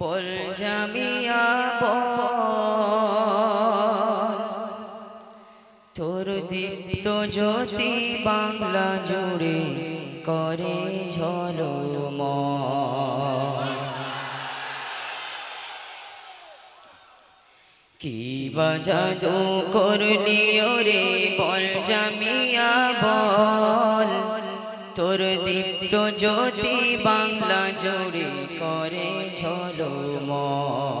বল জামিয়া বল। তোর দীপ্ত জ্যোতি বাংলা জুড়ে করে ঝলম কি বাজাদু করলি ওরে বল জামিয়া বল। তোর দীপ্ত জ্যোতি বাংলা জোরে করে ঝলমল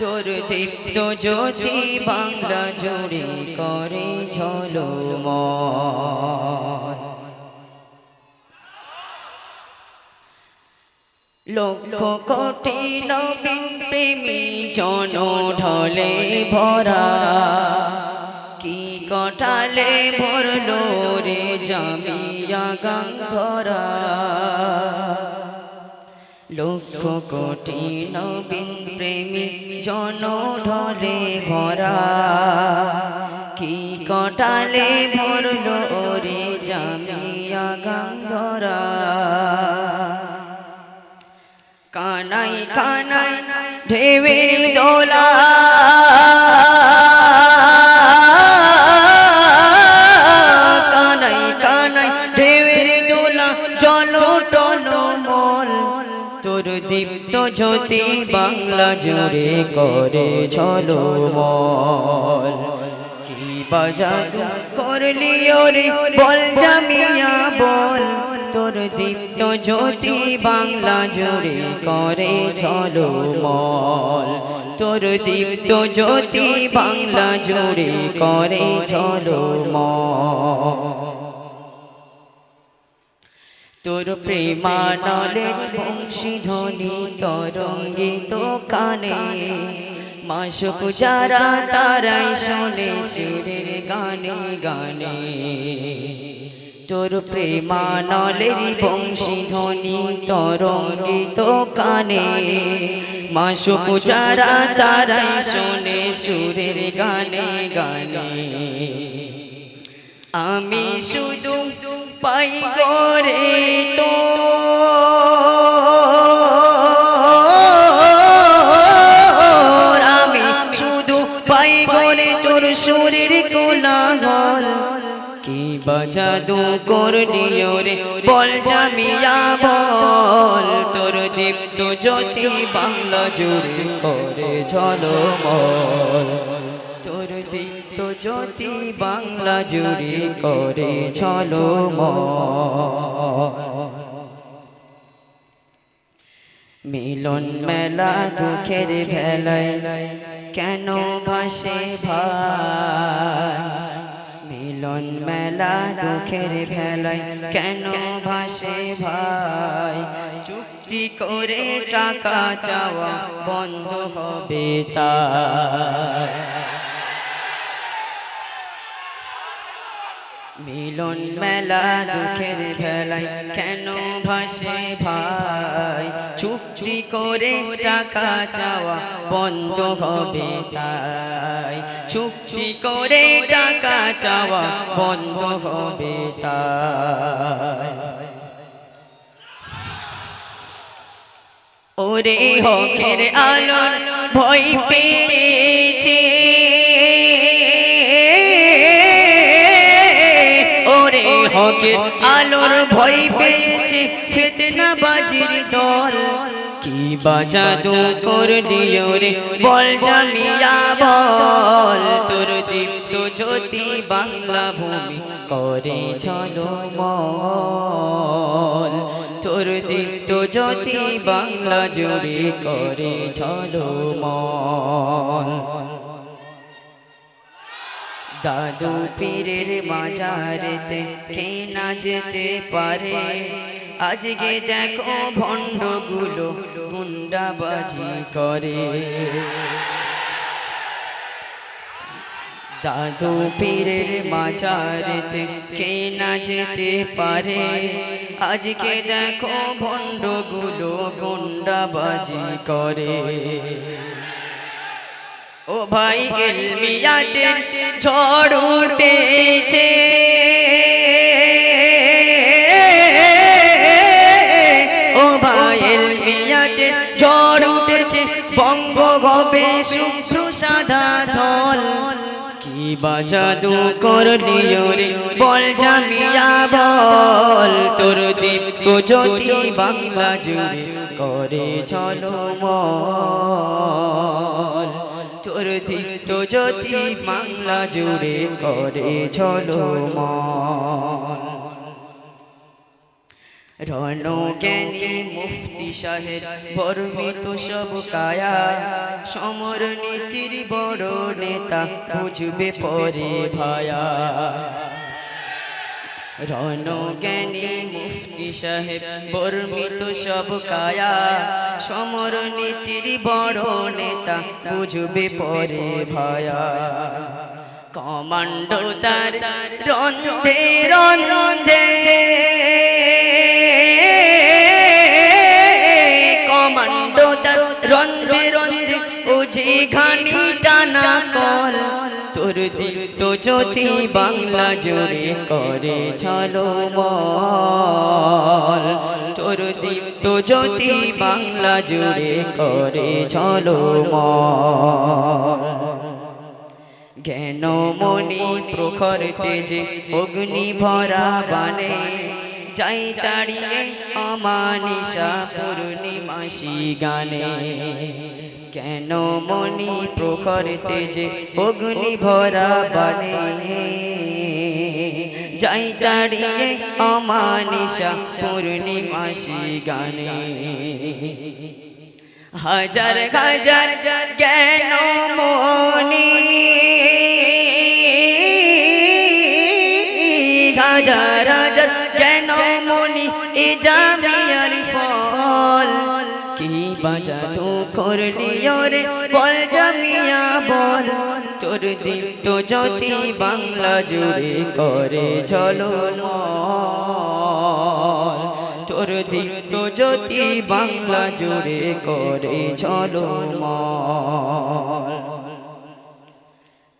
তোর দীপ্ত জ্যোতি বাংলা জোরে করে ঝলমল লক্ষ কোটি নবীন প্রেমী জন ঢলে ভরা। কটালে ভরলো রে জামিয়া গন্ধরা। লক্ষ কোটি নবীন প্রেমী জন ঢলে ভরা। কি কটালে ভরলো রে জামিয়া গন্ধরা। কানাই কানাই ঢেবের দোলা জ্যোতি বাংলা জুড়ে করে চলো মল, কি বাজাদু করলি ওরে বল জামিয়া বল, তোর দীপ্ত জ্যোতি বাংলা জুড়ে করে চলো মল, তোর দীপ্ত জ্যোতি বাংলা জুড়ে করে চলো মল। তোর প্রেমানলের বংশীধ্বনি তরঙ্গিত কানে। মাসুক যারা তারাই শোনে সুরের গানে গানে। তোর প্রেমানলের বংশীধ্বনি তরঙ্গিত কানে। মাসুক যারা তারাই শোনে সুরের গানে গানে। আমি শুধু পাই করে তো। আমি শুধু পাই করে তোর শরীর কোলাহল। কি বাজাদু করলি ওরে বল জামিয়া বল। তোর দীপ্ত জ্যোতি বাংলা জুড়ে করে ঝলমল। জ্যোতি বাংলা জুড়ে করে, চলো মিলন মেলা দুঃখের ভেলায় কেন ভাসে ভাই? মিলন মেলা দুঃখের ভেলায় কেন ভাসে ভাই? চুক্তি করে টাকা চাওয়া বন্ধ হবে তাই। মিলন মেলা দুঃখের ভেলায় কেন ভাসে ভাই? চুক্তি করে টাকা চাওয়া বন্ধ হবে তাই। চুক্তি করে টাকা চাওয়া বন্ধ হবে তাই। ওরে হকের আলোর ভয় পেয়েছে হকের আলোর ভয় পেয়েছে খেতে না বাজির দল। কি বাজাদু করলি রে, বল জামিয়া বল। তোর দীপ্ত জ্যোতি বাংলা ভূমি করে চলো মল তোর দীপ্ত জ্যোতি বাংলা জুড়ে করে চলো মল দাদু পীরের মাজারেতে কে না যেতে পারে? আজকে দেখো ভণ্ডগুলো গুন্ডাবাজি করে। দাদু পীরের মাজারেতে কে না যেতে পারে? আজকে দেখো ভণ্ডগুলো গুন্ডাবাজি করে। ও ভাই এলমিয়াতে ঝড় উঠেছে। ও ভাই এলমিয়াতে ঝড় বঙ্গ হবে শুভ্র সাদা ধল কি বাজাদু করলি রে বল জামিয়া বল। তোর দীপ্ত জ্যোতি বাংলা জুড়ে করে চলো মল তোর দীপ্ত জ্যোতি বাংলা জুড়ে করে চলো রণ জ্ঞানী মুফতি সাহেব বর্মিত সব কায়া, সমর নীতির বড় নেতা বুঝবে পরে ভায়া। রণজ্ঞানী মুফতি সাহেব বর্মিত সব কায়া। সমর নীতির বড় নেতা বুঝবে পরে ভায়া। কমান্ডো তার রন্ধে রন্ধে। কমান্ডো তার রন্ধে রন্ধে। ও যে ঘানি দীপ্ত জ্যোতি বাংলা জোরে করে চলো মল। তোর দীপ্ত জ্যোতি বাংলা জোরে করে চলো মল। জ্ঞান মনি প্রখর তেজে অগ্নি ভরা বানে যাই চাড়িয়ে অমানিসা পূর্ণিমাসি গানে। কেন মনি প্রখর তেজে অগ্নি ভরা বানে যাই চাড়িয়ে অমানিসা পূর্ণিমাসি গানে। হাজার হাজার জ্ঞান মনি হাজার জামিয়ার ফল। কি বাজা বল জামিয়া, বল। তোর দীপ্ত জ্যোতি বাংলা জুড়ে করে চলো তোর দীপ্ত জ্যোতি বাংলা জুড়ে করে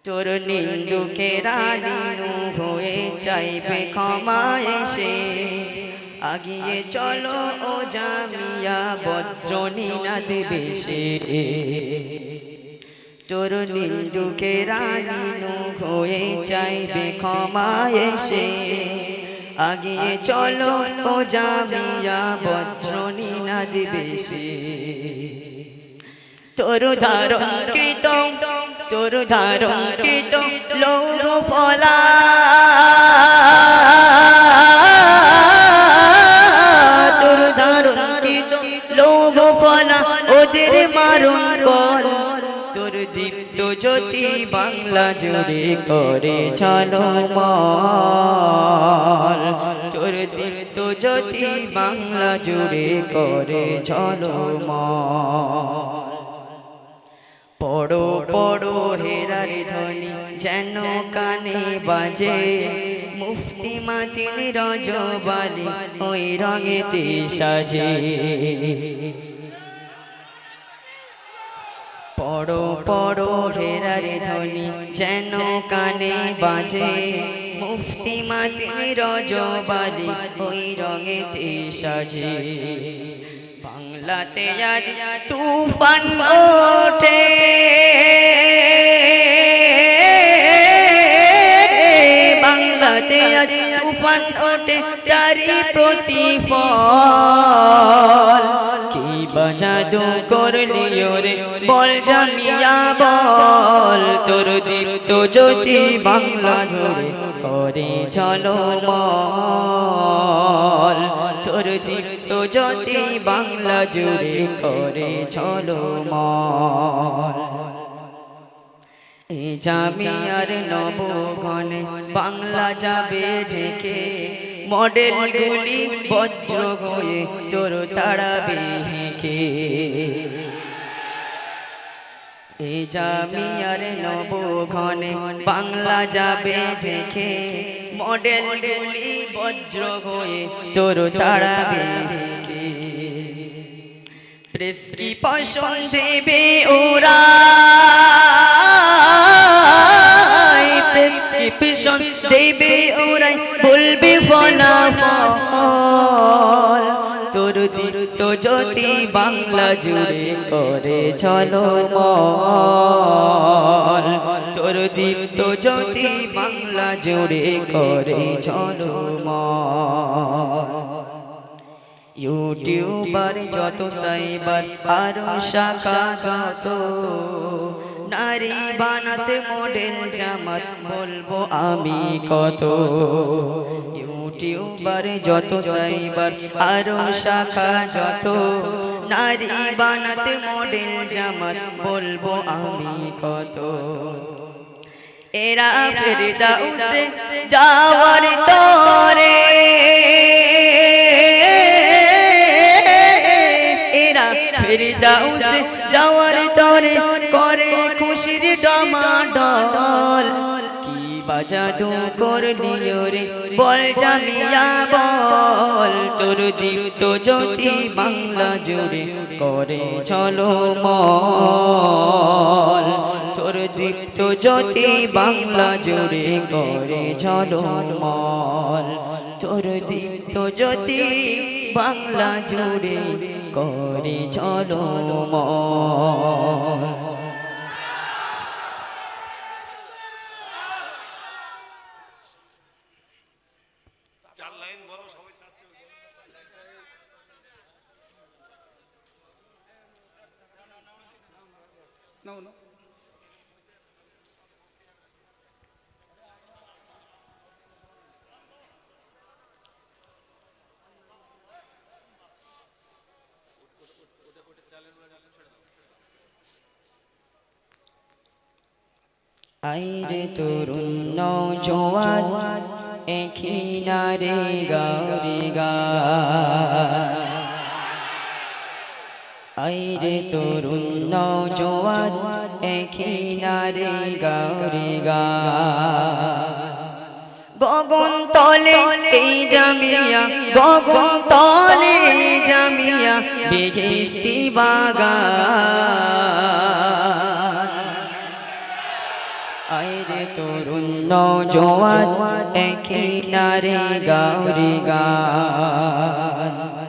তোর নিন্দুকে হয়ে চাইবে ক্ষমা এসে। আগিয়ে চলো ও জামিয়া বজ্রনী না দেবে সে তোর নিন্দুকে রানীনু হয়ে চাইবে ক্ষমা এসে। আগিয়ে চলো ও জামিয়া বজ্রনী না দেবে সে তোর ধারণ কৃত তোর ধারণ কৃত লৌর ফলা। দীপ্ত জ্যোতি বাংলা জুড়ে করে চলো তোর দীপ্ত জ্যোতি বাংলা জুড়ে করে চলো পড়ো পড়ো হেরার ধ্বনি যেন কানে বাজে। মুফতি মাতিন রজবালি ওই রঙেতে সাজে। পড়ো পড়ো হেরার ধ্বনি, যেন কানে বাজে। মুফতি মাতিন রজবালি, ওই রঙেতে সাজে। বাংলাতে আজ তুফান ওঠে। বাংলাতে আজ তুফান ওঠে তারি প্রতিফল। বাজাদু করলি রে, বল জামিয়া, বল। তোর দীপ্ত জ্যোতি বাংলা ধরে করে চলো মল তোর দীপ্ত জ্যোতি বাংলা জুড়ে করে চলো মল জামিয়ার নবগণে বাংলা যাবে ঢেকে মডেল গুলি বজ্র হয়ে তোর তাড়াবে হেঁকে। এ জামিয়ার নবঘনে বাংলা যাবে ঢেকে। মডেল গুলি বজ্র হয়ে তোর তাড়াবে হেঁকে। প্রেসক্রিপশন দেবে ওরা। প্রেসক্রিপশন দেবে ওরাই। বলবে জ্যোতি বাংলা জুড়ে করে, চলো তোর দীপ্ত জ্যোতি বাংলা জুড়ে করে, চলো ইউটিউবার যত সাইবার, আরও শাখা যত। নারী বানাতে মডেল জামাত বলব আমি কত। ইউটিউবার যত সাইবার আরও শাখা যত। নারী বানাতে মডেল জামাত বলব আমি কত। এরা ফেরদাউসে যাওয়ার তরে এরা ফেরদাউসে বাজাদু করলি রে বল জামিয়া বল। তোর দীপ্ত জ্যোতি বাংলা জুড়ে করে চলো মল। তোর দীপ্ত জ্যোতি বাংলা জুড়ে করে চলো মল। তোর দীপ্ত জ্যোতি বাংলা জুড়ে করে চলো মল। No, no. আইরে তরুণ নৌজওয়ান এখিনারে গারি গা আইরে তরুণ নৌজওয়ান এখিনারে গারি গা গগন তলে এই জামিয়া, গগন তলে জামিয়া বেগেস্তি বাগান। আইরে তরুণ নৌজওয়ান এখিনারে গাউরি গান।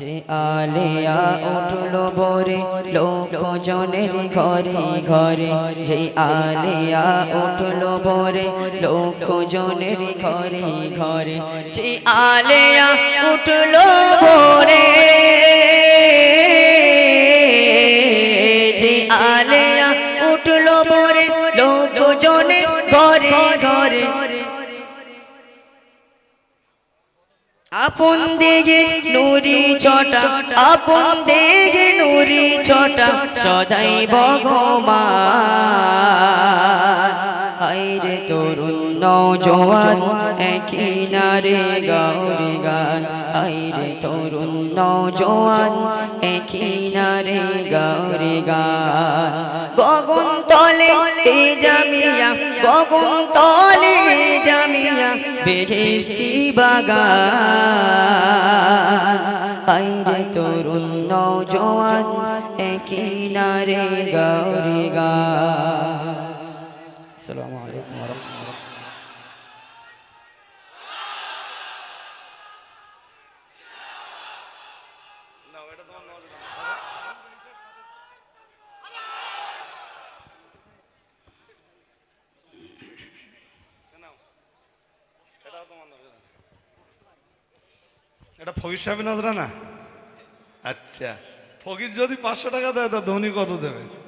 যে আলিয়া উঠল বরে লোক জনের ঘরে ঘরে। যে আলিয়া উঠল বরে লোক জনের ঘরে ঘরে। যে আলিয়া উঠল বরে যে আলেয়া আপন দেহে নুরি ছটা আপন দেহে নুরি ছটা সদাই ভগবান। হাইরে তরুণ নৌজওয়ান একিনারে গৌরি গান। হাইরে তরুণ নৌজওয়ান একিনারে গৌরি গান। গগন তলে জামিয়া গগন তলে জামিয়া বেহেস্তি বাগান। আইরে তরুণ নৌজওয়ান একিনারে গৌরি গান। আসসালামু আলাইকুম ওয়া রাহমাতুল্লাহ। এটা ফকির সাহেব নজরা না? আচ্ছা। ফকির যদি পাঁচশো টাকা দেয়, তা ধনী কত দেবে?